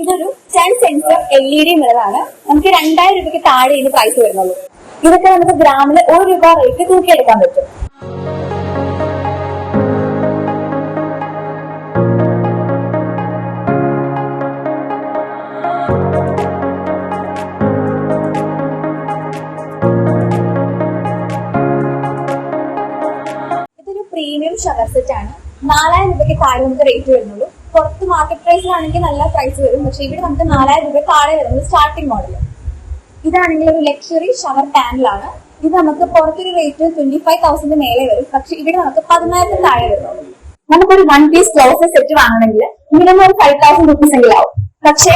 ഇതൊരു ten sensor L E D മിററാണ് നമുക്ക് രണ്ടായിരം രൂപയ്ക്ക് താഴെ ഇതിന് പ്രൈസ് വരുന്നുള്ളൂ. ഇതൊക്കെ നമുക്ക് ഗ്രാമിന് ഒരു രൂപ റേറ്റ് തൂക്കിയെടുക്കാൻ പറ്റും. ഇതൊരു പ്രീമിയം ഷവർ സെറ്റ് ആണ്. നാലായിരം രൂപയ്ക്ക് താഴെ നമുക്ക് റേറ്റ് വരുന്നുള്ളൂ. പുറത്ത് മാർക്കറ്റ് പ്രൈസിലാണെങ്കിൽ നല്ല പ്രൈസ് വരും. പക്ഷെ ഇവിടെ നമുക്ക് നാലായിരം രൂപ താഴെ വരുന്നത് സ്റ്റാർട്ടിംഗ് മോഡൽ ഇതാണെങ്കിൽ ഒരു ലക്ഷറി ഷവർ പാനലാണ് ഇത് നമുക്ക് പുറത്തൊരു റേറ്റ് ട്വന്റി ഫൈവ് തൗസൻഡ് മേലെ വരും. പക്ഷെ ഇവിടെ നമുക്ക് പതിനായിരത്തിന് താഴെ വരുന്നുള്ളൂ നമുക്കൊരു വൺ പീസ് ക്ലോസ് സെറ്റ് വാങ്ങണമെങ്കിൽ മിനിമം ഒരു ഫൈവ് തൗസൻഡ് റുപ്പീസ് എങ്കിലും ആവും. പക്ഷെ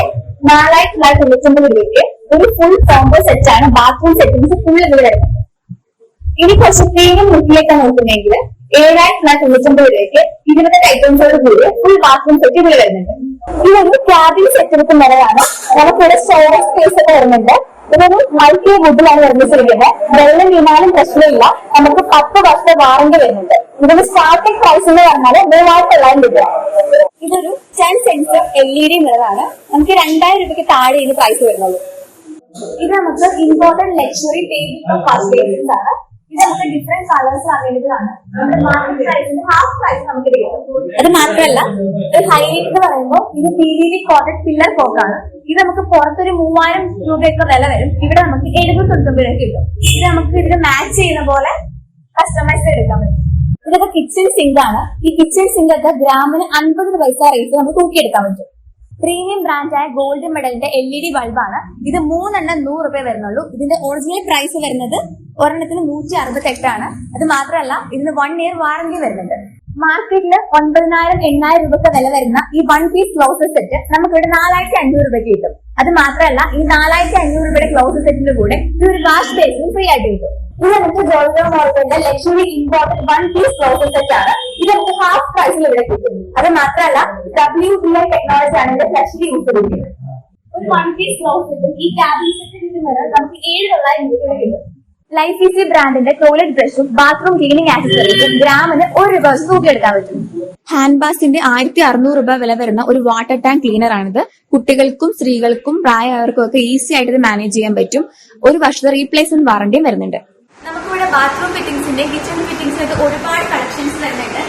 നാലായിരത്തി തൊള്ളായിരത്തി തൊണ്ണൂറ്റൊമ്പത് രൂപയ്ക്ക് ഒരു ഫുൾ കോംബോ സെറ്റ് ആണ്. ബാത്റൂം സെറ്റിംഗ്സ് ഫുൾ ഇതിൽ വരുന്നത് ഇനി കുറച്ച് പ്രീമിയം ലുക്കിലേക്ക് നോക്കുന്നെങ്കിൽ ഏഴായിരത്തി തൊള്ളായിരത്തി തൊണ്ണൂറ്റൊമ്പത് രൂപയ്ക്ക് ഇരുപത് ഐറ്റംസോട് കൂടി ഫുൾ ബാത്റൂം സെറ്റ് ഇതിൽ വരുന്നുണ്ട്. ഇതൊരു ക്യാബിൻ സെറ്റ് വരെയാണ് നമുക്കിവിടെ സ്റ്റോറേജ് സ്പേസ് ഒക്കെ വരുന്നുണ്ട്. ഇതൊരു മൾട്ടി വുഡിലാണ് നിർമ്മിച്ചിരിക്കുന്നത്. വെള്ളം വീണാലും പ്രശ്നമില്ല. നമുക്ക് പത്ത് വർഷത്തെ വാറന്റി വരുന്നുണ്ട്. ഇതൊരു സ്റ്റാർട്ടിംഗ് പ്രൈസ് എന്ന് പറഞ്ഞാൽ മൂവായിരത്തി തൊള്ളായിരം രൂപ ഇതൊരു ten sensor L E D മിററാണ് നമുക്ക് രണ്ടായിരം രൂപയ്ക്ക് താഴെ ഇതിന് പ്രൈസ് വരുന്നുള്ളൂ ഇത് നമുക്ക് ഇമ്പോർട്ടന്റ് ലക്ഷറി ടേബിൾ പർച്ചേസസ് ആണ്. ഇത് നമുക്ക് ഡിഫറെന്റ് കളേഴ്സ് ആണ്. മാർക്കറ്റ് ഹാഫ് പ്രൈസ് നമുക്ക് അത് മാത്രമല്ല ഒരു ഹൈലൈറ്റ് എന്ന് പറയുമ്പോൾ ഇത് P V V coated pillar കോക്കാണ് ഇത് നമുക്ക് പുറത്തൊരു മൂവായിരം രൂപയൊക്കെ വില വരും. ഇവിടെ നമുക്ക് എഴുപത്തി തൊണ്ണൂറ് കിട്ടും. ഇത് നമുക്ക് ഇതിന് മാച്ച് ചെയ്യുന്ന പോലെ കസ്റ്റമൈസ് എടുക്കാൻ പറ്റും. ഇതൊക്കെ കിച്ചൺ സിങ്ക് ആണ്. ഈ കിച്ചൺ സിങ്ക് ഒക്കെ ഗ്രാമിന് അൻപത് പൈസ റേറ്റ് നമുക്ക് തൂക്കിയെടുക്കാൻ പറ്റും. പ്രീമിയം ബ്രാൻഡായ ഗോൾഡ് മെഡലിന്റെ എൽ ഇ ഡി ബൾബാണ് ഇത് മൂന്നെണ്ണം നൂറ് രൂപ വരുന്നുള്ളൂ. ഇതിന്റെ ഒറിജിനൽ പ്രൈസ് വരുന്നത് ഒരെണ്ണത്തിന് നൂറ്റി അറുപത്തി എട്ടാണ് അത് മാത്രമല്ല ഇതിന് വൺ ഇയർ വാറന്റി വരുന്നുണ്ട്. മാർക്കറ്റിൽ ഒൻപതിനായിരം എണ്ണായിരം രൂപക്ക് വില വരുന്ന ഈ വൺ പീസ് ക്ലോസർ സെറ്റ് നമുക്ക് ഇവിടെ നാലായിരത്തി അഞ്ഞൂറ് രൂപയ്ക്ക് കിട്ടും. അത് മാത്രമല്ല ഈ നാലായിരത്തി അഞ്ഞൂറ് രൂപയുടെ ക്ലോസർ സെറ്റിന്റെ കൂടെ ഈ ഒരു വാഷ് ബേസും ഫ്രീ ആയിട്ട് കിട്ടും. ഇത് നമുക്ക് ഗോൾഡൻ മോഡലിന്റെ luxury important one piece closets set ആണ്. ഇത് നമുക്ക് ഹാഫ് പ്രൈസിൽ ഇവിടെ കിട്ടും. അത് മാത്രമല്ല ഡബ്ല്യു പി ഐ ടെക്നോളജി ആണ് ഇതിന്റെ ലക്ഷ്മി യൂസ് ചെയ്തിരിക്കുന്നത്. ഒരു വൺ പീസ് ക്ലോസ് സെറ്റും ഈ ക്യാബിൻ സെറ്റിന് നമുക്ക് ഏഴ് തൊള്ളായിരം രൂപ കിട്ടും. ലൈഫ് ഈസി ബ്രാൻഡിന്റെ ടോയ്ലറ്റ് ബ്രഷും ബാത്റൂം ക്ലീനിങ് ആക്സസറീസും ഗ്രാമിന് ഒരു രൂപ വെച്ച് തൂക്കിയെടുക്കാൻ പറ്റും ഹാൻഡ് ബാസിന്റെ ആയിരത്തി അറുന്നൂറ് രൂപ വില വരുന്ന ഒരു വാട്ടർ ടാങ്ക് ക്ലീനർ ആണിത്. കുട്ടികൾക്കും സ്ത്രീകൾക്കും പ്രായമായവർക്കും ഒക്കെ ഈസി ആയിട്ട് ഇത് മാനേജ് ചെയ്യാൻ പറ്റും. ഒരു വർഷത്തെ റീപ്ലേസ്മെന്റ് വാറണ്ടിയും വരുന്നുണ്ട്. നമുക്കിവിടെ ബാത്റൂം ഫിറ്റിംഗ്സിന്റെ കിച്ചൺ ഫിറ്റിംഗ്സിന്റെ ഒരുപാട് കളക്ഷൻസ് വരുന്നുണ്ട്.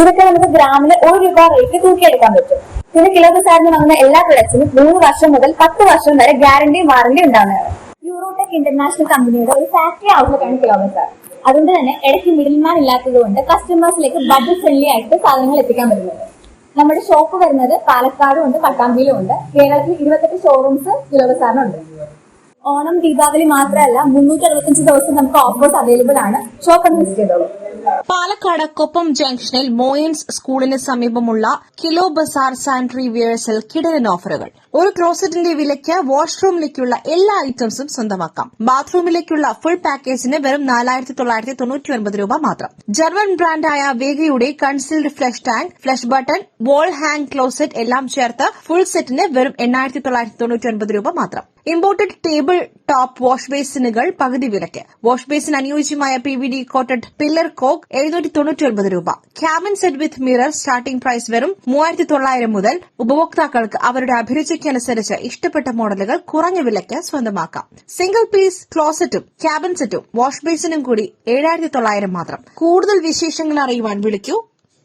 ഇതൊക്കെ നമുക്ക് ഗ്രാമിന് ഒരു രൂപ റേറ്റ് തൂക്കിയെടുക്കാൻ പറ്റും. പിന്നെ കിലോ സാറിന് വാങ്ങുന്ന എല്ലാ പ്രൊഡക്ട്സിനും മൂന്ന് വർഷം മുതൽ പത്ത് വർഷം വരെ ഗ്യാരണ്ടിയും വാറണ്ടിയും ഉണ്ടാവുന്നതാണ്. യൂറോടെക് ഇന്റർനാഷണൽ കമ്പനിയുടെ ഒരു ഫാക്ടറി ഔട്ട്ലെറ്റ് ആണ് കിലോമീറ്റർ അതുകൊണ്ട് തന്നെ ഇടയ്ക്ക് മിഡിൽമാൻ ഇല്ലാത്തത് കൊണ്ട് കസ്റ്റമേഴ്സിലേക്ക് ബഡ്ജറ്റ് ഫ്രണ്ട്ലി ആയിട്ട് സാധനങ്ങൾ എത്തിക്കാൻ പറ്റുന്നത് നമ്മുടെ ഷോപ്പ് വരുന്നത് പാലക്കാടും ഉണ്ട് പട്ടാമ്പിയിലും ഉണ്ട്. കേരളത്തിൽ ഇരുപത്തെട്ട് ഷോറൂംസ് കിലോ ഉണ്ട്. ഓണം ദീപാവലി മാത്രമല്ല മുന്നൂറ്റി അറുപത്തഞ്ച് ദിവസം നമുക്ക് ഓഫേഴ്സ് അവൈലബിൾ ആണ്. ഷോപ്പ് വിസിറ്റ് ചെയ്തോളൂ. പാലക്കാട് കൊപ്പം ജംഗ്ഷനിൽ മോയൻസ് സ്കൂളിന് സമീപമുള്ള കിലോ ബസാർ സാനിറ്ററി വെയർസിൽ കിടലൻ ഓഫറുകൾ. ഒരു ക്ലോസറ്റിന്റെ വിലയ്ക്ക് വാഷ്റൂമിലേക്കുള്ള എല്ലാ ഐറ്റംസും സ്വന്തമാക്കാം. ബാത്റൂമിലേക്കുള്ള ഫുൾ പാക്കേജിന് വെറും നാലായിരത്തി തൊള്ളായിരത്തി തൊണ്ണൂറ്റി ഒൻപത് രൂപ മാത്രം. ജർമ്മൻ ബ്രാൻഡായ വേഗയുടെ concealed flush tank flush button wall hung closet എല്ലാം ചേർത്ത് ഫുൾ സെറ്റിന് വെറും എണ്ണായിരത്തി തൊള്ളായിരത്തി തൊണ്ണൂറ്റി ഒൻപത് രൂപ മാത്രം. ഇമ്പോർട്ടഡ് ടേബിൾ ടോപ്പ് വാഷ് ബേസിനുകൾ പകുതി വിലയ്ക്ക്. വാഷ് ബേസിന് അനുയോജ്യമായ P V D coated pillar cock എഴുന്നൂറ്റി തൊണ്ണൂറ്റി ഒൻപത് രൂപ. Cabin set with mirror starting price വെറും മൂവായിരത്തി തൊള്ളായിരം മുതൽ ഉപഭോക്താക്കൾക്ക് അവരുടെ അഭിരുചിക്കനുസരിച്ച് ഇഷ്ടപ്പെട്ട മോഡലുകൾ കുറഞ്ഞ വിലയ്ക്ക് സ്വന്തമാക്കാം. സിംഗിൾ പീസ് ക്ലോസറ്റും ക്യാബിൻ സെറ്റും വാഷ് ബേസിനും കൂടി ഏഴായിരത്തി തൊള്ളായിരം മാത്രം. കൂടുതൽ വിശേഷങ്ങൾ അറിയുവാൻ വിളിക്കൂ.